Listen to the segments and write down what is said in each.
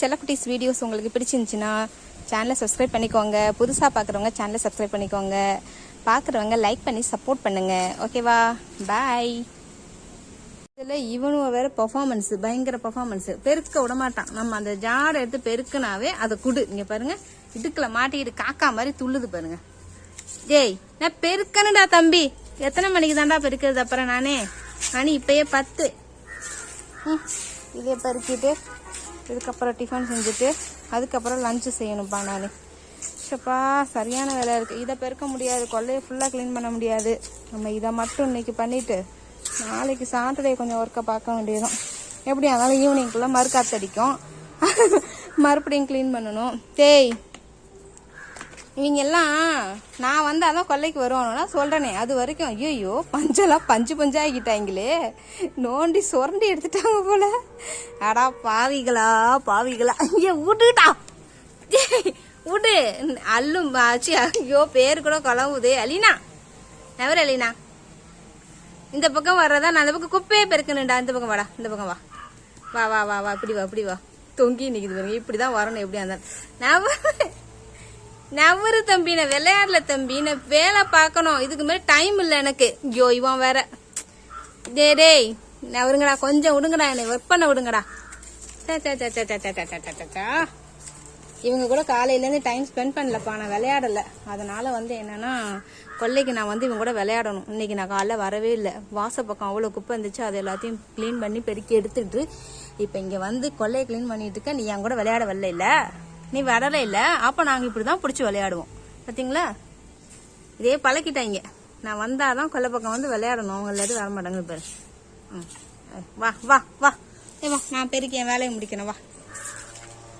செல்லக்குட்டிஸ் videos உங்களுக்கு பிடிச்சிருந்துச்சுன்னா சேனலை சப்ஸ்கிரைப் பண்ணிக்கோங்க. புதுசாக பார்க்குறவங்க சேனலை சப்ஸ்கிரைப் பண்ணிக்கோங்க. பார்க்குறவங்க லைக் பண்ணி சப்போர்ட் பண்ணுங்க. ஓகேவா பாய் இதில் இவனும் வேற பெர்ஃபார்மன்ஸ் பயங்கர பெர்ஃபார்மன்ஸ் பெருக்க விட மாட்டான் நம்ம அந்த ஜாடை எடுத்து பெருக்குனாவே அதை குடு. இங்கே பாருங்க. இடுக்கில் மாட்டிக்கிட்டு காக்கா மாதிரி துள்ளுது பாருங்க. ஜெய் நான் பெருக்கணுடா தம்பி. எத்தனை மணிக்கு தாண்டா பெருக்கிறது அப்புறம் நானே? மணி இப்பயே பத்து. ம், இதே பெருக்கிட்டு இதுக்கப்புறம் டிஃபன் செஞ்சுட்டு அதுக்கப்புறம் லஞ்சு செய்யணும்ப்பா நான். ஷப்பா சரியான வேலை இருக்குது இதை பெருக்க முடியாது. கொல்லையை ஃபுல்லாக க்ளீன் பண்ண முடியாது. நம்ம இதை மட்டும் இன்னைக்கு பண்ணிவிட்டு நாளைக்கு சாட்டர்டே கொஞ்சம் ஒர்க்கை பார்க்க வேண்டியதும் எப்படி அதனால் ஈவினிங்குள்ளே மறுக்காத்தடிக்கும் மறுபடியும் க்ளீன் பண்ணணும். தேய் இவங்க எல்லாம் நான் வந்து அதான் கொல்லைக்கு வருவானுன்னா சொல்றேனே அது வரைக்கும் ஐயோ பஞ்செல்லாம் பஞ்சு பஞ்சாகிட்டாங்களே நோண்டி சுரண்டி எடுத்துட்டாங்க போல. அடா பாவிகளா பாவிகளா. ஐயோ விட்டுட்டா ஏய், விடு அல்லும் ஆச்சு ஐயோ பேர் கூட குழம்புதே. அலினா நவர் அலினா. இந்த பக்கம் வர்றதா? நான் அந்த பக்கம் குப்பையே பெருக்கணுண்டா இந்த பக்கம் வாடா இந்த பக்கம் வா. வா வா வா வா. இப்படி வா இப்படி வா. தொங்கி நிற்குது பாருங்க. இப்படிதான் வரணும் எப்படியா இருந்தாலும். நான் நவரு தம்பி நான் விளையாடல தம்பி நான் வேலை பார்க்கணும். இதுக்கு மேலே டைம் இல்லை எனக்கு. ஐயோ இவன் வேற. டே டேய் நவருங்கடா கொஞ்சம் விடுங்கடா என்னை ஒர்க் பண்ண விடுங்கடா. இவங்க கூட காலையிலேருந்து டைம் ஸ்பெண்ட் பண்ணலப்பா. நான் விளையாடல. அதனால் வந்து என்னென்னா கொல்லைக்கு நான் வந்து இவங்க கூட விளையாடணும். இன்னைக்கு நான் காலைல வரவே இல்லை. வாசல் பக்கம் அவ்வளோ குப்பை இருந்துச்சு. அது எல்லாத்தையும் க்ளீன் பண்ணி பெருக்கி எடுத்துட்டு இப்போ இங்கே வந்து கொள்ளையை க்ளீன் பண்ணிட்டு இருக்க. நீ என் கூட விளையாட வரல இல்லை? நீ வரல இல்லை. அப்போ நாங்கள் இப்படி தான் பிடிச்சி விளையாடுவோம். பார்த்தீங்களா இதே பழக்கிட்டாங்க. நான் வந்தால் தான் கொல்லை பக்கம் வந்து விளையாடணும். அவங்க எல்லாத்தையும் வர மாட்டாங்க பாரு. ம். வா வா வா. ஏ வா நான் பெருக்கி என் வேலையை முடிக்கணும் வா.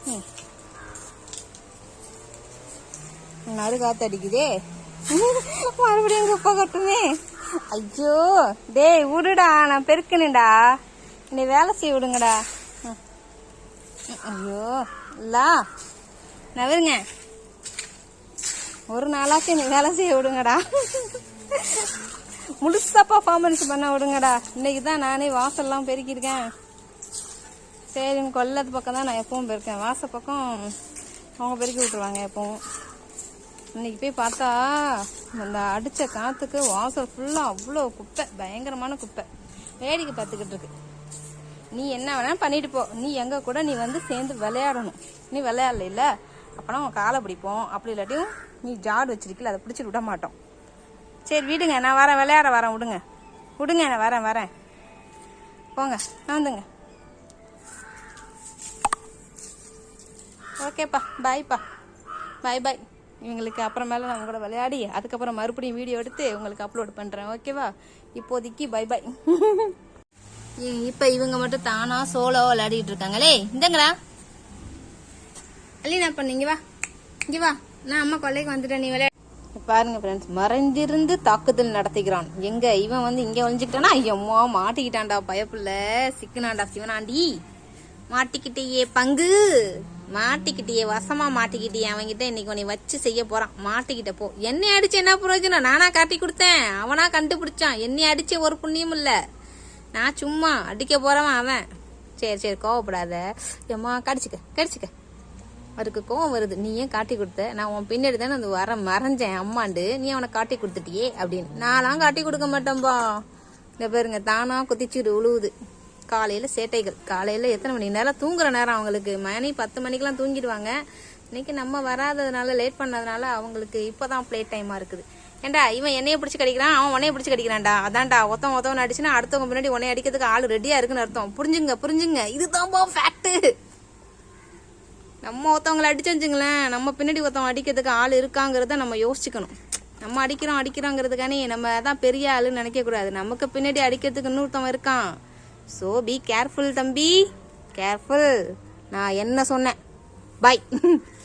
ம். நடு காத்து அடிக்குதே. மறுபடியும் குப்பை கட்டுமே. ஐயோ டேய் விடுடா. நான் பெருக்கணுடா என்னை வேலை செய்ய விடுங்கடா. ம், ஐயோ இல்லா நவருங்க. ஒரு நாளாச்சும் நீ வேலை செய்ய விடுங்கடா. முழுசா பர்ஃபார்மன்ஸ் பண்ண விடுங்கடா. இன்னைக்கு தான் நானே வாசல்லாம் பெருக்கியிருக்கேன். சரி கொல்லத்து பக்கம் தான் நான் எப்பவும் பெருக்கேன். வாச பக்கம் அவங்க பெருக்கி விட்டுருவாங்க எப்பவும். இன்னைக்கு போய் பார்த்தா அந்த அடித்த காற்றுக்கு வாசல் ஃபுல்லாக அவ்வளோ குப்பை. பயங்கரமான குப்பை. வேடிக்கை பார்த்துக்கிட்டு இருக்கு. நீ என்ன வேணாலும் பண்ணிட்டு போ. நீ எங்கள் கூட நீ வந்து சேர்ந்து விளையாடணும். நீ விளையாடல அப்போனா உன் காலை பிடிப்போம். அப்படி இல்லாட்டியும் நீ ஜாடு வச்சிருக்கல அதை பிடிச்சிட்டு விட மாட்டோம். சரி விடுங்க. நான் வரேன் விளையாட வரேன். விடுங்க. விடுங்க நான் வரேன் வரேன். போங்க வந்துங்க. ஓகேப்பா பாய்ப்பா பாய் பாய் இவங்களுக்கு அப்புறமேல நான் கூட விளையாடி அதுக்கப்புறம் மறுபடியும் வீடியோ எடுத்து உங்களுக்கு அப்லோட் பண்ணுறேன் ஓகேவா? இப்போதைக்கு பை பாய் இப்போ இவங்க மட்டும் தானா சோலோ விளையாடிட்டு இருக்காங்களே. இந்தங்களா அலீனா நான் பண்ணீங்க வா. இங்க வா. நான் அம்மா கொல்லைக்கு வந்துட்டேன் நீ விளையாடு. பாருங்க ஃப்ரெண்ட்ஸ் மறைந்திருந்து தாக்குதல் நடத்துகிறான். எங்க? இவன் வந்து இங்க ஒளிஞ்சுக்கிட்டானா? ஐயம்மா மாட்டிக்கிட்டான்டா பயப்புள்ள. சிக்கனாண்டா சிவனாண்டி. மாட்டிக்கிட்டேயே பங்கு. மாட்டிக்கிட்டியே வசமா மாட்டிக்கிட்டியே. அவன்கிட்ட இன்னைக்கு உன்னை வச்சு செய்ய போறான். மாட்டிக்கிட்ட போ. என்னை அடிச்சு என்ன பிரயோஜனம்? நானா காட்டி கொடுத்தேன். அவனா கண்டுபிடிச்சான். என்னை அடிச்ச ஒரு புண்ணியம் இல்ல. நான் சும்மா அடிக்க போறவன் அவன். சரி சரி கோவப்படாத. ஏம்மா கடிச்சுக்க கடிச்சுக்க. அவருக்கு கோவம் வருது. நீ ஏன் காட்டி கொடுத்த? நான் உன் பின்னாடி தானே அந்த வர மறைஞ்சேன் அம்மாண்டு. நீ அவனை காட்டி கொடுத்துட்டியே அப்படின்னு. நான்லாம் காட்டி கொடுக்க மாட்டேன்பா. இந்த பாருங்க தானா குதிச்சுட்டு உழுவுது. காலையில சேட்டைகள். காலையில எத்தனை மணி நேரம்? தூங்குற நேரம் அவங்களுக்கு. மணி பத்து மணிக்கெல்லாம் தூங்கிடுவாங்க. இன்னைக்கு நம்ம வராததுனால லேட் பண்ணதுனால அவங்களுக்கு இப்போதான் ப்ளே டைமா இருக்குது. ஏண்டா இவன் என்னைய பிடிச்சி கடிக்கிறான்? அவன் உன்னைய பிடிச்சி கடிக்கிறான்டா. அதான்டா ஒத்தவன் ஒத்தவன் அடிச்சுன்னா அடுத்தவங்க முன்னாடி உன்னை அடிக்கிறதுக்கு ஆள் ரெடியா இருக்குன்னு அர்த்தம். புரிஞ்சுங்க புரிஞ்சுங்க. இதுதான்பா ஃபேக்ட்டு நம்ம ஒருத்தவங்களை அடிச்சுங்களேன் நம்ம பின்னாடி ஒருத்தவங்க அடிக்கிறதுக்கு ஆள் இருக்காங்கிறத நம்ம யோசிச்சுக்கணும். நம்ம அடிக்கிறோம் அடிக்கிறோங்கிறதுக்கானே நம்ம தான் பெரிய ஆளுன்னு நினைக்க கூடாது. நமக்கு பின்னாடி அடிக்கிறதுக்கு இன்னொருத்தவன் இருக்கான். ஸோ பி கேர்ஃபுல் தம்பி. கேர்ஃபுல் நான் என்ன சொன்னேன்? பாய்